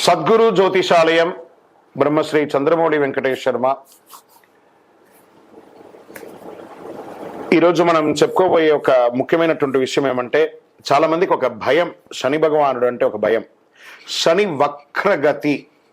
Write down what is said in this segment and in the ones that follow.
సద్గురు జ్యోతిషాలయం బ్రహ్మశ్రీ చంద్రమౌళి వెంకటేష్ శర్మ. ఈరోజు మనం చెప్పుకోబోయే ఒక ముఖ్యమైనటువంటి విషయం ఏమంటే చాలా మందికి ఒక భయం శని భగవానుడు అంటే ఒక భయం. శని వక్రగతి.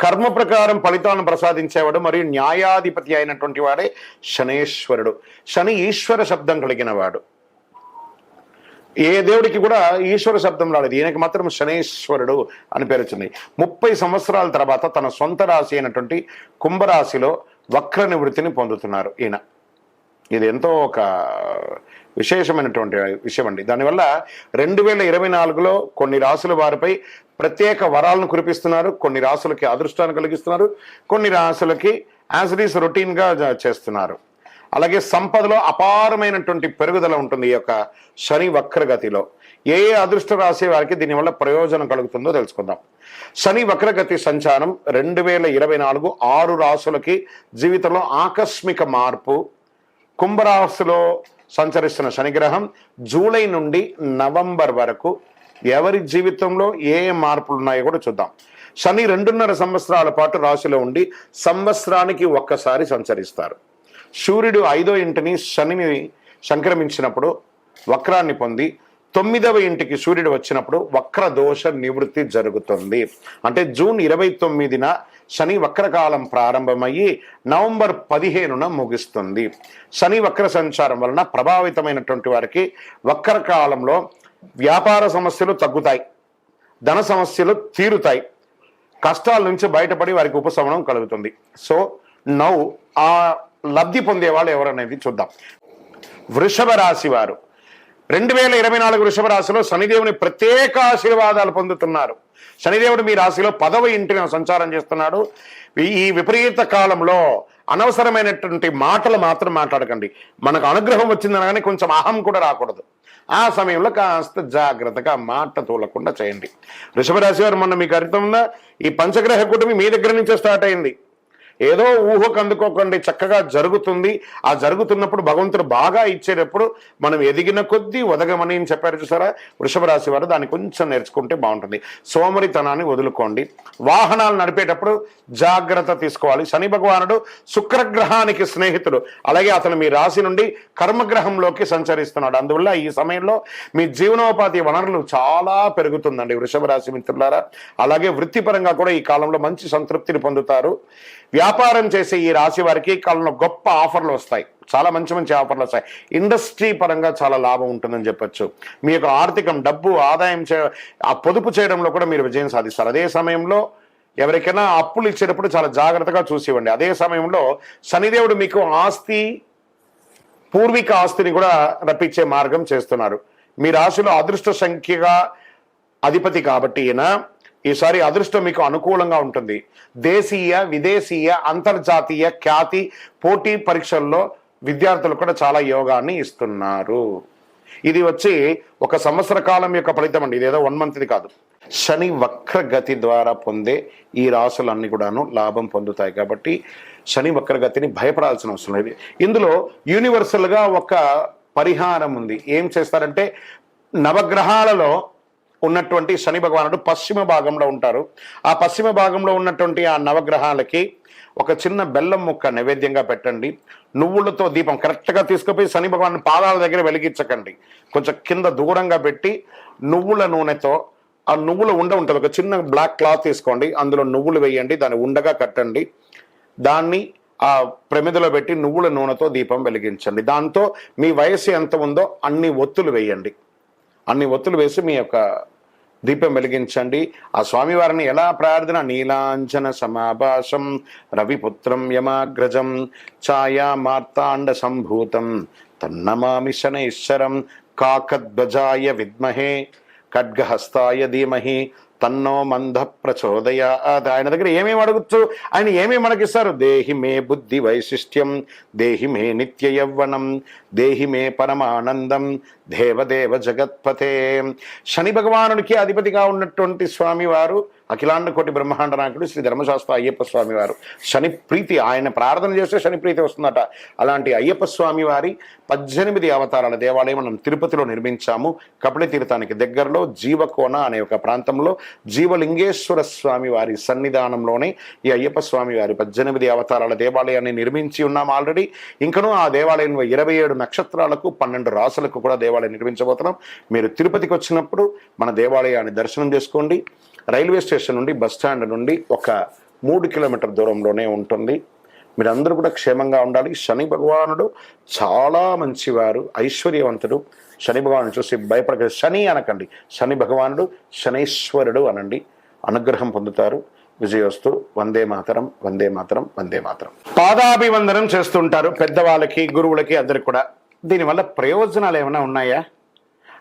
కర్మ ప్రకారం ఫలితాలను ప్రసాదించేవాడు మరియు న్యాయాధిపతి అయినటువంటి వాడే శనేశ్వరుడు. శని ఈశ్వర శబ్దం కలిగిన వాడు ఏ దేవుడికి కూడా ఈశ్వర శబ్దం రాలేదు. ఈయనకి మాత్రం శనేశ్వరుడు అని పేరు వచ్చింది. ముప్పై సంవత్సరాల తర్వాత తన సొంత రాశి అయినటువంటి కుంభరాశిలో వక్ర నివృత్తిని పొందుతున్నారు ఈయన. ఇది ఎంతో ఒక విశేషమైనటువంటి విషయం అండి. దానివల్ల రెండు వేల ఇరవై నాలుగులో కొన్ని రాసుల వారిపై ప్రత్యేక వరాలను కురిపిస్తున్నారు. కొన్ని రాసులకి అదృష్టాన్ని కలిగిస్తున్నారు. కొన్ని రాసులకి యాజ్ ఇట్ ఈస్ రొటీన్గా చేస్తున్నారు. అలాగే సంపదలో అపారమైనటువంటి పెరుగుదల ఉంటుంది ఈ యొక్క శని వక్రగతిలో. ఏ ఏ అదృష్ట వారికి దీనివల్ల ప్రయోజనం కలుగుతుందో తెలుసుకుందాం. శని వక్రగతి సంచారం రెండు వేల ఇరవై నాలుగు ఆరు రాసులకి జీవితంలో ఆకస్మిక మార్పు కుంభరాశిలో సంచరిస్తున్న శనిగ్రహం జూలై నుండి నవంబర్ వరకు ఎవరి జీవితంలో ఏ మార్పులు ఉన్నాయో కూడా చూద్దాం. శని రెండున్నర సంవత్సరాల పాటు రాశిలో ఉండి సంవత్సరానికి ఒక్కసారి సంచరిస్తారు. సూర్యుడు ఐదో ఇంటిని శనిని సంక్రమించినప్పుడు వక్రాన్ని పొంది తొమ్మిదవ ఇంటికి సూర్యుడు వచ్చినప్పుడు వక్ర దోష నివృత్తి జరుగుతుంది. అంటే జూన్ ఇరవై తొమ్మిదిన శని వక్రకాలం ప్రారంభమయ్యి నవంబర్ పదిహేనున ముగుస్తుంది. శని వక్ర సంచారం వలన ప్రభావితమైనటువంటి వారికి వక్రకాలంలో వ్యాపార సమస్యలు తగ్గుతాయి. ధన సమస్యలు తీరుతాయి. కష్టాల నుంచి బయటపడి వారికి ఉపశమనం కలుగుతుంది. సో నౌ ఆ లబ్ధి పొందే వాళ్ళు ఎవరనేది చూద్దాం. వృషభ రాశి వారు. రెండు వేల ఇరవై నాలుగు వృషభ రాశిలో శనిదేవుని ప్రత్యేక ఆశీర్వాదాలు పొందుతున్నారు. శనిదేవుడు మీ రాశిలో పదవ ఇంటిని సంచారం చేస్తున్నాడు. ఈ- విపరీత కాలంలో అనవసరమైనటువంటి మాటలు మాత్రం మాట్లాడకండి. మనకు అనుగ్రహం వచ్చిందనగానే కొంచెం అహం కూడా రాకూడదు. ఆ సమయంలో కాస్త జాగ్రత్తగా మాట తూలకుండా చేయండి. వృషభ రాశి వారు మొన్న మీకు అర్థం ఉందా? ఈ పంచగ్రహ కూటమి మీ దగ్గర నుంచే స్టార్ట్ అయింది. ఏదో ఊహకు అందుకోకండి చక్కగా జరుగుతుంది. ఆ జరుగుతున్నప్పుడు భగవంతుడు బాగా ఇచ్చేటప్పుడు మనం ఎదిగిన కొద్దీ ఒదగమని అని చెప్పారు చూసారా? వృషభ రాశి వారు దాన్ని కొంచెం నేర్చుకుంటే బాగుంటుంది. సోమరితనాన్ని వదులుకోండి. వాహనాలు నడిపేటప్పుడు జాగ్రత్త తీసుకోవాలి. శని భగవానుడు శుక్రగ్రహానికి స్నేహితుడు. అలాగే అతను మీ రాశి నుండి కర్మగ్రహంలోకి సంచరిస్తున్నాడు. అందువల్ల ఈ సమయంలో మీ జీవనోపాధి వనరులు చాలా పెరుగుతుందండి వృషభ రాశి మిత్రులారా. అలాగే వృత్తిపరంగా కూడా ఈ కాలంలో మంచి సంతృప్తిని పొందుతారు. వ్యాపారం చేసే ఈ రాశి వారికి కాలంలో గొప్ప ఆఫర్లు వస్తాయి. చాలా మంచి మంచి ఆఫర్లు వస్తాయి. ఇండస్ట్రీ పరంగా చాలా లాభం ఉంటుందని చెప్పొచ్చు. మీ యొక్క ఆర్థికం డబ్బు ఆదాయం చే ఆ పొదుపు చేయడంలో కూడా మీరు విజయం సాధిస్తారు. అదే సమయంలో ఎవరికైనా అప్పులు ఇచ్చేటప్పుడు చాలా జాగ్రత్తగా చూసి ఇవ్వండి. అదే సమయంలో శనిదేవుడు మీకు ఆస్తి పూర్వీక ఆస్తిని కూడా రప్పించే మార్గం చేస్తున్నారు. మీ రాశిలో అదృష్ట సంఖ్యగా అధిపతి కాబట్టి ఈయన ఈసారి అదృష్టం మీకు అనుకూలంగా ఉంటుంది. దేశీయ విదేశీయ అంతర్జాతీయ ఖ్యాతి పోటీ పరీక్షల్లో విద్యార్థులు కూడా చాలా యోగాన్ని ఇస్తున్నారు. ఇది వచ్చి ఒక సంవత్సర కాలం యొక్క ఫలితం అండి. ఇదేదో వన్ మంత్ది కాదు. శని వక్రగతి ద్వారా పొందే ఈ రాసులన్నీ కూడాను లాభం పొందుతాయి. కాబట్టి శని వక్రగతిని భయపడాల్సిన అవసరం లేదు. ఇందులో యూనివర్సల్గా ఒక పరిహారం ఉంది. ఏం చేస్తారంటే నవగ్రహాలలో ఉన్నటువంటి శని భగవానుడు పశ్చిమ భాగంలో ఉంటారు. ఆ పశ్చిమ భాగంలో ఉన్నటువంటి ఆ నవగ్రహాలకి ఒక చిన్న బెల్లం ముక్క నైవేద్యంగా పెట్టండి. నువ్వులతో దీపం కరెక్ట్గా తీసుకుపోయి శని భగవాన్ పాదాల దగ్గర వెలిగించకండి. కొంచెం కింద దూరంగా పెట్టి నువ్వుల నూనెతో ఆ నువ్వుల ఉండ ఉంటుంది. ఒక చిన్న బ్లాక్ క్లాత్ తీసుకోండి. అందులో నువ్వులు వేయండి. దాన్ని ఉండగా కట్టండి. దాన్ని ఆ ప్రమిదలో పెట్టి నువ్వుల నూనెతో దీపం వెలిగించండి. దాంతో మీ వయసు ఎంత ఉందో అన్ని ఒత్తులు వేయండి. అన్ని ఒత్తులు వేసి మీ యొక్క దీపం వెలిగించండి. ఆ స్వామివారిని ఎలా ప్రార్థన? నీలాంజన సమాభాసం రవిపుత్రం యమాగ్రజం ఛాయా మార్తాండ సంభూతం తన్నమామి శనైశ్వరం కాకద్వజాయ విద్మహే ఖడ్గహస్తాయ ధీమహి తన్నో మంద ప్రచోదయ. ఆయన దగ్గర ఏమేమి అడగచ్చు? ఆయన ఏమేమి మనకిస్తారు? దేహి మే బుద్ధి వైశిష్ట్యం దేహి మే నిత్య యవ్వనం దేహి మే పరమానందం దేవదేవ జగత్పథే శని భగవానుడికి అధిపతిగా ఉన్నటువంటి స్వామివారు అఖిలాండ కోటి బ్రహ్మాండ నాయకుడు శ్రీ ధర్మశాస్త్ర అయ్యప్ప స్వామి వారు. శని ప్రీతి ఆయన ప్రార్థన చేస్తే శని ప్రీతి వస్తుందట. అలాంటి అయ్యప్ప స్వామి వారి పద్దెనిమిది అవతారాల దేవాలయం మనం తిరుపతిలో నిర్మించాము. కపిల తీర్థానికి దగ్గరలో జీవకోన అనే ఒక ప్రాంతంలో జీవలింగేశ్వర స్వామి వారి సన్నిధానంలోనే ఈ అయ్యప్ప స్వామి వారి పద్దెనిమిది అవతారాల దేవాలయాన్ని నిర్మించి ఉన్నాం ఆల్రెడీ. ఇంకనూ ఆ దేవాలయంలో ఇరవై ఏడు నక్షత్రాలకు పన్నెండు రాసులకు కూడా దేవాలయం నిర్మించబోతున్నాం. మీరు తిరుపతికి వచ్చినప్పుడు మన దేవాలయాన్ని దర్శనం చేసుకోండి. రైల్వే స్టేషన్ నుండి బస్ స్టాండ్ నుండి ఒక మూడు కిలోమీటర్ దూరంలోనే ఉంటుంది. మీరందరూ కూడా క్షేమంగా ఉండాలి. శని భగవానుడు చాలా మంచివారు ఐశ్వర్యవంతుడు. శని భగవాను చూసి భయపడక శని అనకండి. శని భగవానుడు శనైశ్వరుడు అనండి. అనుగ్రహం పొందుతారు. విజయోస్తు వందే మాతరం వందే మాతరం వందే మాతరం. పాదాభివందనం చేస్తుంటారు. పెద్దవాళ్ళకి గురువులకి అందరికి కూడా. దీనివల్ల ప్రయోజనాలు ఏమైనా ఉన్నాయా?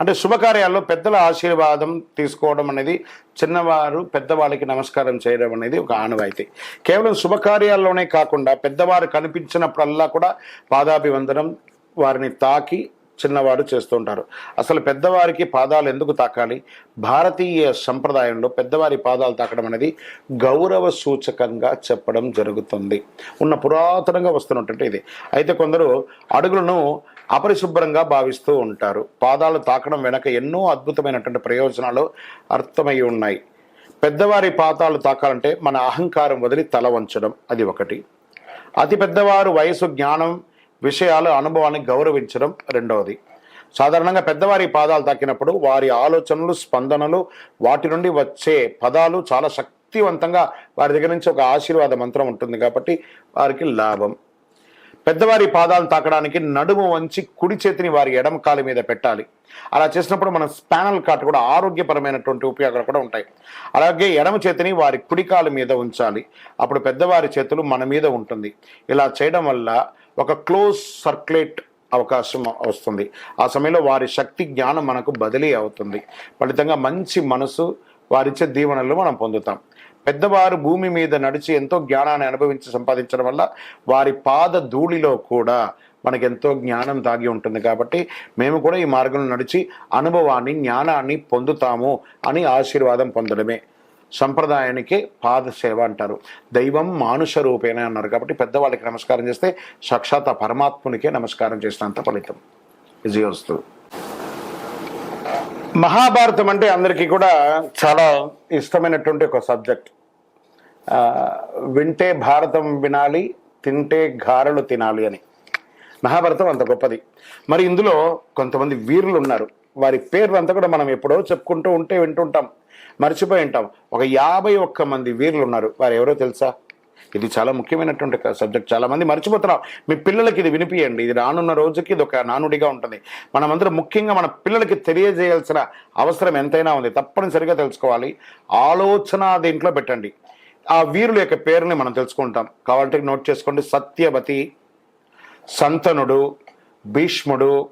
అంటే శుభకార్యాల్లో పెద్దల ఆశీర్వాదం తీసుకోవడం అనేది చిన్నవారు పెద్దవాళ్ళకి నమస్కారం చేయడం అనేది ఒక ఆనవాయితీ. కేవలం శుభకార్యాల్లోనే కాకుండా పెద్దవారు కనిపించినప్పుడల్లా కూడా పాదాభివందనం వారిని తాకి చిన్నవారు చేస్తుంటారు. అసలు పెద్దవారికి పాదాలు ఎందుకు తాకాలి? భారతీయ సంప్రదాయంలో పెద్దవారి పాదాలు తాకడం అనేది గౌరవ సూచకంగా చెప్పడం జరుగుతుంది. ఉన్న పురాతనంగా వస్తున్నటువంటి ఇది. అయితే కొందరు అడుగులను అపరిశుభ్రంగా భావిస్తూ ఉంటారు. పాదాలు తాకడం వెనక ఎన్నో అద్భుతమైనటువంటి ప్రయోజనాలు అర్థమై ఉన్నాయి. పెద్దవారి పాదాలు తాకాలంటే మన అహంకారం వదిలి తల వంచడం అది ఒకటి. అతి పెద్దవారు వయసు జ్ఞానం విషయాలు అనుభవాన్ని గౌరవించడం రెండవది. సాధారణంగా పెద్దవారి పాదాలు తాకినప్పుడు వారి ఆలోచనలు స్పందనలు వాటి నుండి వచ్చే పదాలు చాలా శక్తివంతంగా వారి దగ్గర నుంచి ఒక ఆశీర్వాద మంత్రం ఉంటుంది కాబట్టి వారికి లాభం. పెద్దవారి పాదాలు తాకడానికి నడుము వంచి కుడి చేతిని వారి ఎడమ కాలు మీద పెట్టాలి. అలా చేసినప్పుడు మన స్పానల్ కార్ట్ కూడా ఆరోగ్యపరమైనటువంటి ఉపయోగాలు కూడా ఉంటాయి. అలాగే ఎడమ చేతిని వారి కుడి కాలు మీద ఉంచాలి. అప్పుడు పెద్దవారి చేతులు మన మీద ఉంటుంది. ఇలా చేయడం వల్ల ఒక క్లోజ్ సర్క్యులేట్ అవకాశం వస్తుంది. ఆ సమయంలో వారి శక్తి జ్ఞానం మనకు బదిలీ అవుతుంది. ఫలితంగా మంచి మనసు వారిచ్చే దీవెనలు మనం పొందుతాం. పెద్దవారు భూమి మీద నడిచి ఎంతో జ్ఞానాన్ని అనుభవించి సంపాదించడం వల్ల వారి పాద ధూళిలో కూడా మనకెంతో ఎంతో జ్ఞానం దాగి ఉంటుంది. కాబట్టి మేము కూడా ఈ మార్గంలో నడిచి అనుభవాన్ని జ్ఞానాన్ని పొందుతాము అని ఆశీర్వాదం పొందడమే. సంప్రదాయానికి పాదసేవ అంటారు. దైవం మానుష రూపేణ అన్నారు. కాబట్టి పెద్దవాళ్ళకి నమస్కారం చేస్తే సాక్షాత్ పరమాత్మునికే నమస్కారం చేసినంత ఫలితం. విజయోస్తు మహాభారతం అంటే అందరికీ కూడా చాలా ఇష్టమైనటువంటి ఒక సబ్జెక్ట్. వింటే భారతం వినాలి తింటే గారెలు తినాలి అని. మహాభారతం అంత గొప్పది. మరి ఇందులో కొంతమంది వీరులు ఉన్నారు వారి పేర్లు అంతా కూడా మనం ఎప్పుడో చెప్పుకుంటూ ఉంటే వింటుంటాం మర్చిపోయి ఉంటాం. ఒక యాభై ఒక్క మంది వీరులు ఉన్నారు. వారు ఎవరో తెలుసా? ఇది చాలా ముఖ్యమైనటువంటి సబ్జెక్ట్. చాలా మంది మర్చిపోతున్నాం మీ పిల్లలకి ఇది వినిపియండి. ఇది రానున్న రోజుకి ఇది ఒక నానుడిగా ఉంటుంది. మనమందరం ముఖ్యంగా మన పిల్లలకి తెలియజేయాల్సిన అవసరం ఎంతైనా ఉంది. తప్పనిసరిగా తెలుసుకోవాలి. ఆలోచన దీంట్లో పెట్టండి. ఆ వీరుల యొక్క పేరుని మనం తెలుసుకుంటాం. కాబట్టి నోట్ చేసుకోండి. సత్యవతి సంతనుడు భీష్ముడు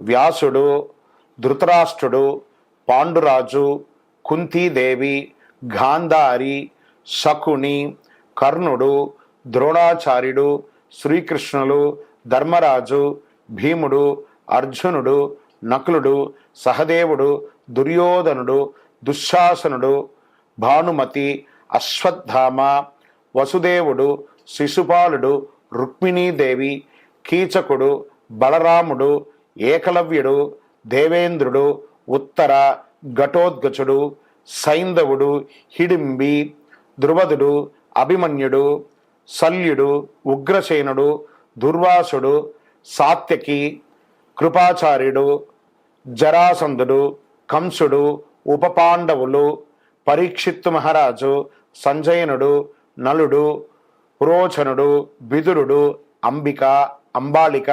వ్యాసుడు ధృతరాష్ట్రుడు పాండురాజు కుంతీదేవి గాంధారి శకుని కర్ణుడు ద్రోణాచార్యుడు శ్రీకృష్ణులు ధర్మరాజు భీముడు అర్జునుడు నకులుడు సహదేవుడు దుర్యోధనుడు దుశ్శాసనుడు భానుమతి అశ్వత్థామ వసుదేవుడు శిశుపాలుడు రుక్మిణీదేవి కీచకుడు బలరాముడు ఏకలవ్యుడు దేవేంద్రుడు ఉత్తర ఘటోద్గచుడు సైంధవుడు హిడింబి ధ్రువదుడు అభిమన్యుడు శల్యుడు ఉగ్రసేనుడు దుర్వాసుడు సాత్యకి కృపాచార్యుడు జరాసంధుడు కంసుడు ఉపపాండవులు పరీక్షిత్తు మహారాజు సంజయనుడు నలుడు పురోచనుడు విదురుడు అంబిక అంబాలిక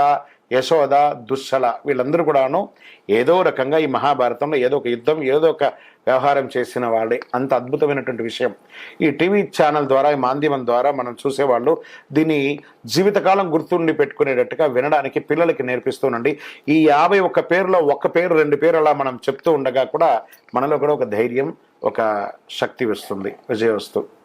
యశోద దుశ్శల వీళ్ళందరూ కూడాను ఏదో రకంగా ఈ మహాభారతంలో ఏదో ఒక యుద్ధం ఏదో ఒక వ్యవహారం చేసిన వాళ్ళే. అంత అద్భుతమైనటువంటి విషయం. ఈ టీవీ ఛానల్ ద్వారా ఈ మాధ్యమం ద్వారా మనం చూసేవాళ్ళు దీన్ని జీవితకాలం గుర్తుండి పెట్టుకునేటట్టుగా వినడానికి పిల్లలకి నేర్పిస్తూనండి. ఈ యాభై ఒక్క పేరులో ఒక్క పేరు రెండు పేరు అలా మనం చెప్తూ ఉండగా కూడా మనలో కూడా ఒక ధైర్యం ఒక శక్తి వస్తుంది విజయ వస్తు